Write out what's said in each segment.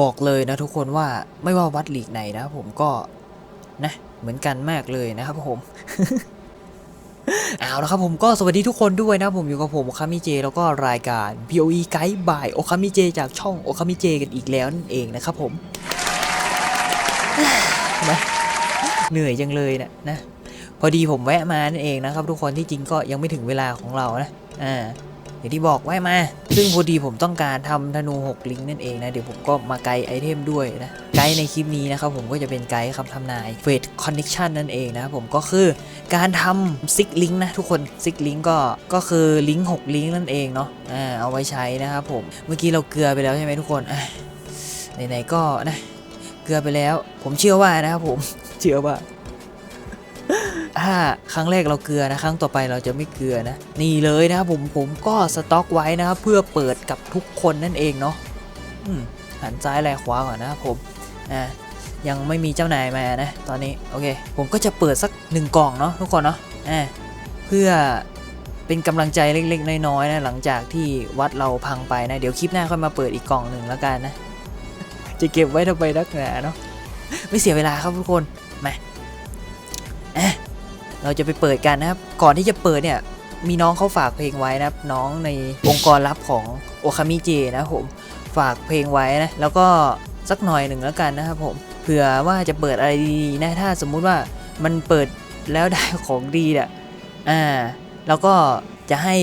บอกเลยนะทุกคนว่าไม่ว่าวัดลีกไหนนะผมก็นะเหมือนกันมากเลยนะครับผมเอาละครับผมก็สวัสดีทุกคนด้วยนะผมอยู่กับผมโอคามิเจ แล้วก็รายการ POE Guide by โอคามิเจ จากช่องโอคามิเจกันอีกแล้วนั่นเองนะครับผมนะเหนื่อยจังเลยนะนะ พอดีผมแวะมานั่นเองนะครับ ทุกคนที่จริงก็ยังไม่ถึงเวลาของเรานะอ่า อย่างที่บอกแวะมา ซึ่งพอดีผมต้องการทำธนูหกลิงนั่นเองนะ เดี๋ยวผมก็มาไกด์ไอเทมด้วยนะ ไกด์ในคลิปนี้นะครับผมก็จะเป็นไกด์คำทำนายเฟดคอนเน c ชันนั่นเองนะครับผมก็คือการทำซิกลิงนะทุกคนซิกลิงก็ก็คือลิงก์หกลิงก์นั่นเองเนาะอ่าเอาไว้ใช้นะครับผมเมื่อกี้เราเกลือไปแล้วใช่ไหมทุกคนไหนๆก็นะเกลือไปแล้ว ผมเชื่อว่านะครับผมเชื่อว่า ถ้าครั้งแรกเราเกลือนะครั้งต่อไปเราจะไม่เกลือนะนี่เลยนะครับผมผมก็สต็อกไว้นะครับเพื่อเปิดกับทุกคนนั่นเองเนาะหันซ้ายแลขวาก่อนนะครับผมอ่ายังไม่มีเจ้านายมานะตอนนี้โอเค ผมก็จะเปิดสักหนึ่งกล่องเนาะทุกคนเนาะอ่าเพื่อเป็นกำลังใจเล็กๆ น้อยๆนะหลังจากที่วัดเราพังไปนะเดี๋ยวคลิปหน้าค่อยมาเปิดอีกกล่องหนึ่งแล้วกันนะ จะเก็บไว้ทำไมนักหนาเนาะไม่เสียเวลาครับทุกคนมา เราจะไปเปิดกันนะครับ ก่อนที่จะเปิดเนี่ยมีน้องเขาฝากเพลงไว้นะครับ น้องในองค์กรลับของโอคามิเจนะครับผมฝากเพลงไว้นะแล้วก็สักหน่อยหนึ่งแล้วกันนะครับผมเผื่อว่าจะเปิดอะไรดีๆนะถ้าสมมุติว่ามันเปิดแล้วได้ของดีอะอ่าแล้วก็จะให้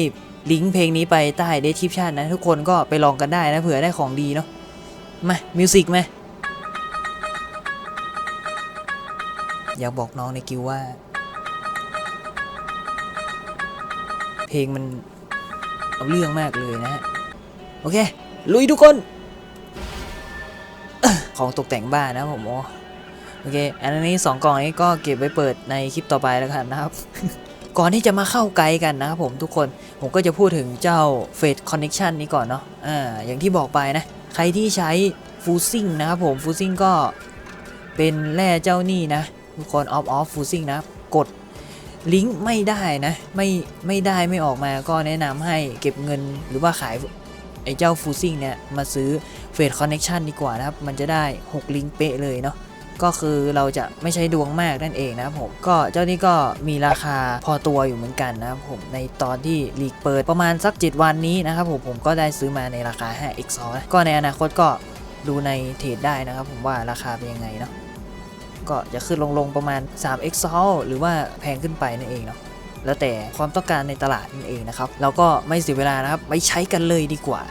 ลิงก์เพลงนี้ไปใต้เดสคริปชันนะทุกคนก็ไปลองกันได้นะเผื่อได้ของดีเนาะมามิวสิกไหมอยากบอกน้องในกิวว่า เพลงมันเอาเรื่องมากเลยนะฮะ โอเค ลุยทุกคน ของตกแต่งบ้านนะผมโอเค อันนี้สองกล่องนี้ก็เก็บไว้เปิดในคลิปต่อไปแล้วกันนะครับ ก่อนที่จะมาเข้าไกด์กันนะครับผมทุกคน ผมก็จะพูดถึงเจ้า Fate Connection นี้ก่อนเนาะ อ่า อย่างที่บอกไปนะ ใครที่ใช้ฟูซิงนะครับผมฟูซิงก็เป็นแร่เจ้านี่นะ ทุกคนออฟออฟฟูซิงนะ กด ลิงก์ไม่ได้นะไม่ไม่ได้ไม่ออกมาก็แนะนำให้เก็บเงินหรือว่าขายไอ้เจ้าฟูซิงเนี่ยมาซื้อเฟดคอนเน็ชันดีกว่านะครับ มันจะได้ 6 ลิงก์เป๊ะเลยเนาะก็คือเราจะไม่ใช้ดวงมากนั่นเองนะครับผมก็เจ้านี้ก็มีราคาพอตัวอยู่เหมือนกันนะครับผมในตอนที่ลีกเปิดประมาณสัก 7 วันนี้นะครับผมผมก็ได้ซื้อมาในราคา 5x 2 นะก็ในอนาคตก็ดูในเทรดได้นะครับผมว่าราคาเป็นยังไงเนาะ ก็จะขึ้นลงลงประมาณ3 x หรือว่าแพงขึ้นไปนั่นเองเนาะแล้วแต่ความต้องการในตลาดนั่นเองนะครับเราก็ไม่เสียเวลานะครับไปใช้กันเลยดีกว่า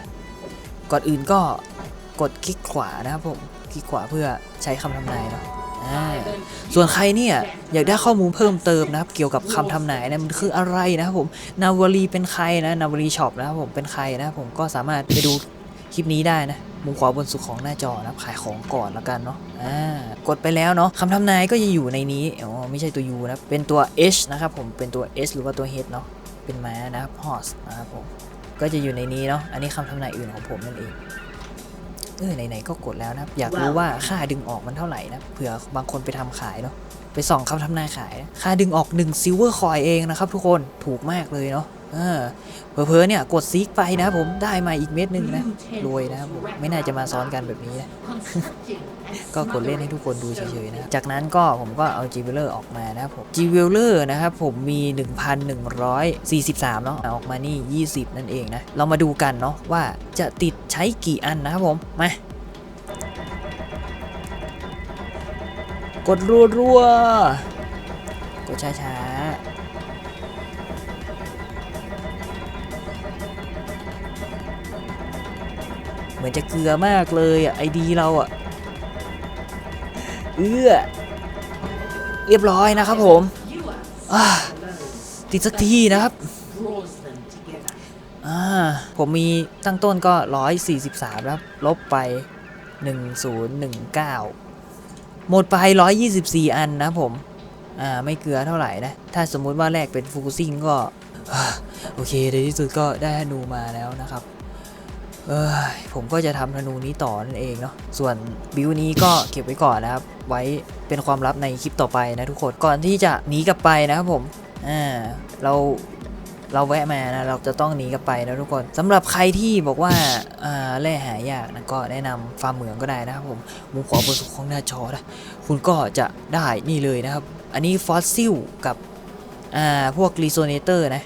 ก่อนอื่นก็กดคลิกขวานะครับผมคลิกขวาเพื่อใช้คำทำนายเนาะส่วนใครเนี่ยอยากได้ข้อมูลเพิ่มเติมนะครับ เกี่ยวกับคำทำนายนะมันคืออะไรนะครับผมนาวลีเป็นใครนะนาวลีช็อปนะครับผมเป็นใครนะครับผมก็สามารถไปดูคลิปนี้ได้นะ มุมขวาบนสุดของหน้าจอนะครับขายของก่อนแล้วกันเนาะอ่ากดไปแล้วเนาะคำทำนายก็จะอยู่ในนี้อ๋อไม่ใช่ตัว U นะเป็นตัว H นะครับผมเป็นตัว S หรือว่าตัว H เนาะเป็นม้านะครับ horse นะครับผมก็จะอยู่ในนี้เนาะอันนี้คำทำนายอื่นของผมนั่นเองเออไหนๆก็กดแล้วนะครับอยากรู้ว่าค่าดึงออกมันเท่าไหร่นะเผื่อบางคนไปทำขายเนาะไปส่องคำทำนายขายนะค่าดึงออก1 silver coin เองนะครับทุกคนถูกมากเลยเนาะ เออเผลอเนี่ยกดซีกไปนะผมได้มาอีกเม็ดหนึ่งนะรวยนะครับผมไม่น่าจะมาซ้อนกันแบบนี้นะก็กดเล่นให้ทุกคนดูเฉยๆนะจากนั้นก็ผมก็เอาจีเวลเลอร์ออกมานะครับผมจีเวลเลอร์นะครับผมมี 1,143 เนาะออกมานี่ 20 นั่นเองนะ เรามาดูกันเนาะว่าจะติดใช้กี่อันนะครับผมมากดรัวๆกดช้าๆ เหมือนจะเกลือมากเลยอะไอดีเราอะเอื้อเรียบร้อยนะครับผมติดสักทีนะครับอ่าผมมีตั้งต้นก็ 143ครับ ลบไป 1019 หมดไป 124 อันนะผม อ่า ไม่เกลือเท่าไหร่นะ ถ้าสมมุติว่าแรกเป็นฟูซิงก็ โอเคในที่สุดก็ได้ธนูมาแล้วนะครับ ผมก็จะทำธนูนี้ต่อนั่นเองเนาะส่วนบิวนี้ก็เก็บไว้ก่อนนะครับ ไว้เป็นความลับในคลิปต่อไปนะทุกคนก่อนที่จะหนีกลับไปนะครับผมอ่าเราเราแวะมานะเราจะต้องหนีกันไปนะทุกคนสำหรับใครที่บอกว่าอ่าแร่หายากนะก็แนะนำฟาร์มเหมืองก็ได้นะครับผมผมขอเบอร์สุดของหน้าจอนะคุณก็จะได้นี่เลยนะครับ อันนี้ฟอสซิลกับอ่าพวกรีโซเนเตอร์นะ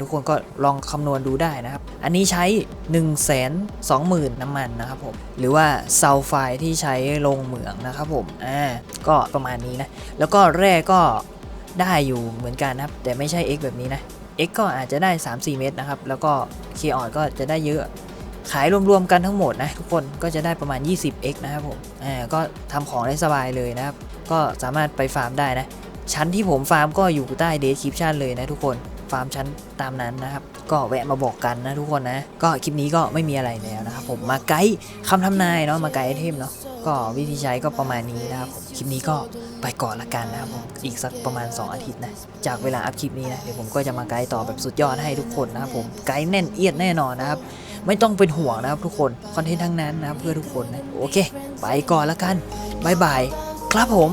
ทุกคนก็ลองคำนวณดูได้นะครับ อันนี้ใช้ 1 2 0 0 0 0 น้ำมันนะครับผม หรือว่าซัลไฟด์ที่ใช้ลงเหมืองนะครับผม อ่า ก็ประมาณนี้นะ แล้วก็แร่ก็ได้อยู่เหมือนกันนะครับ แต่ไม่ใช่ X แบบนี้นะ X ก็อาจจะได้ 3-4 เม็ดนะครับ แล้วก็ K ออดก็จะได้เยอะ ขายรวมๆกันทั้งหมดนะทุกคนก็จะได้ประมาณ 20x นะครับผม อ่า ก็ทำของได้สบายเลยนะครับ ก็สามารถไปฟาร์มได้นะ ชั้นที่ผมฟาร์มก็อยู่ใต้เดสคริปชันเลยนะทุกคนาร์มชั้นตามนั้นนะครับ ก็แวะมาบอกกันนะทุกคนนะ ก็คลิปนี้ก็ไม่มีอะไรแล้วนะครับผมมาไกด์คำทำนายเนาะมาไกด์ไอเทมเนาะก็วิธีใช้ก็ประมาณนี้นะครับผมคลิปนี้ก็ไปก่อนละกันนะครับผมอีกสักประมาณ 2 อาทิตย์นะจากเวลาอัพคลิปนี้นะเดี๋ยวผมก็จะมาไกด์ต่อแบบสุดยอดให้ทุกคนนะครับผมไกด์แน่นเอียดแน่นอนนะครับไม่ต้องเป็นห่วงนะครับทุกคนคอนเทนต์ทั้งนั้นนะเพื่อทุกคนนะโอเค ไปก่อนละกันบายบายครับผม